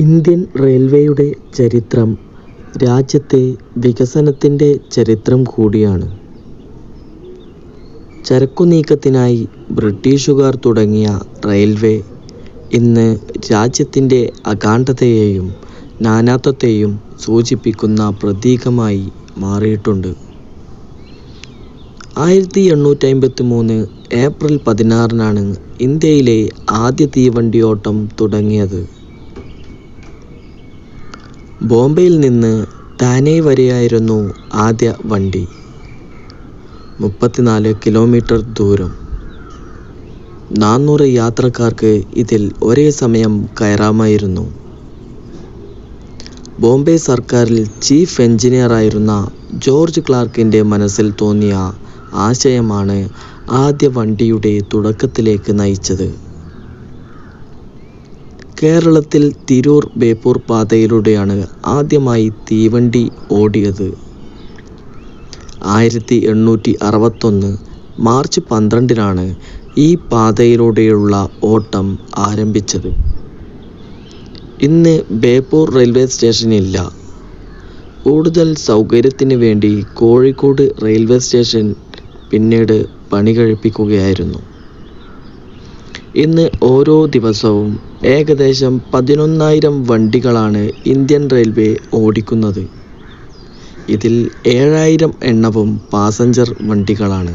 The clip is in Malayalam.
ഇന്ത്യൻ റെയിൽവേയുടെ ചരിത്രം രാജ്യത്തെ വികസനത്തിന്റെ ചരിത്രം കൂടിയാണ്. ചരക്കുനീക്കത്തിനായി ബ്രിട്ടീഷുകാർ തുടങ്ങിയ റെയിൽവേ ഇന്ന് രാജ്യത്തിന്റെ അഖണ്ഡതയെയും നാനാത്വത്തെയും സൂചിപ്പിക്കുന്ന പ്രതീകമായി മാറിയിട്ടുണ്ട്. ആയിരത്തി എണ്ണൂറ്റി അമ്പത്തി മൂന്ന് ഏപ്രിൽ പതിനാറിനാണ് ഇന്ത്യയിലെ ആദ്യ തീവണ്ടിയോട്ടം തുടങ്ങിയത്. ബോംബെയിൽ നിന്ന് താനെ വരെയായിരുന്നു ആദ്യ വണ്ടി. മുപ്പത്തിനാല് കിലോമീറ്റർ ദൂരം. നാന്നൂറ് യാത്രക്കാർക്ക് ഇതിൽ ഒരേ സമയം കയറാമായിരുന്നു. ബോംബെ സർക്കാരിൽ ചീഫ് എഞ്ചിനീയറായിരുന്ന ജോർജ് ക്ലാർക്കിന്റെ മനസ്സിൽ തോന്നിയ ആശയമാണ് ആദ്യ വണ്ടിയുടെ തുടക്കത്തിലേക്ക് നയിച്ചത്. കേരളത്തിൽ തിരൂർ ബേപ്പൂർ പാതയിലൂടെയാണ് ആദ്യമായി തീവണ്ടി ഓടിയത്. ആയിരത്തി എണ്ണൂറ്റി അറുപത്തൊന്ന് മാർച്ച് പന്ത്രണ്ടിനാണ് ഈ പാതയിലൂടെയുള്ള ഓട്ടം ആരംഭിച്ചത്. ഇന്ന് ബേപ്പൂർ റെയിൽവേ സ്റ്റേഷനില്ല കൂടുതൽ സൗകര്യത്തിന് വേണ്ടി കോഴിക്കോട് റെയിൽവേ സ്റ്റേഷൻ പിന്നീട് പണികഴിപ്പിക്കുകയായിരുന്നു. ഇന്ന് ഓരോ ദിവസവും ഏകദേശം പതിനൊന്നായിരം വണ്ടികളാണ് ഇന്ത്യൻ റെയിൽവേ ഓടിക്കുന്നത്. ഇതിൽ ഏഴായിരം എണ്ണവും പാസഞ്ചർ വണ്ടികളാണ്.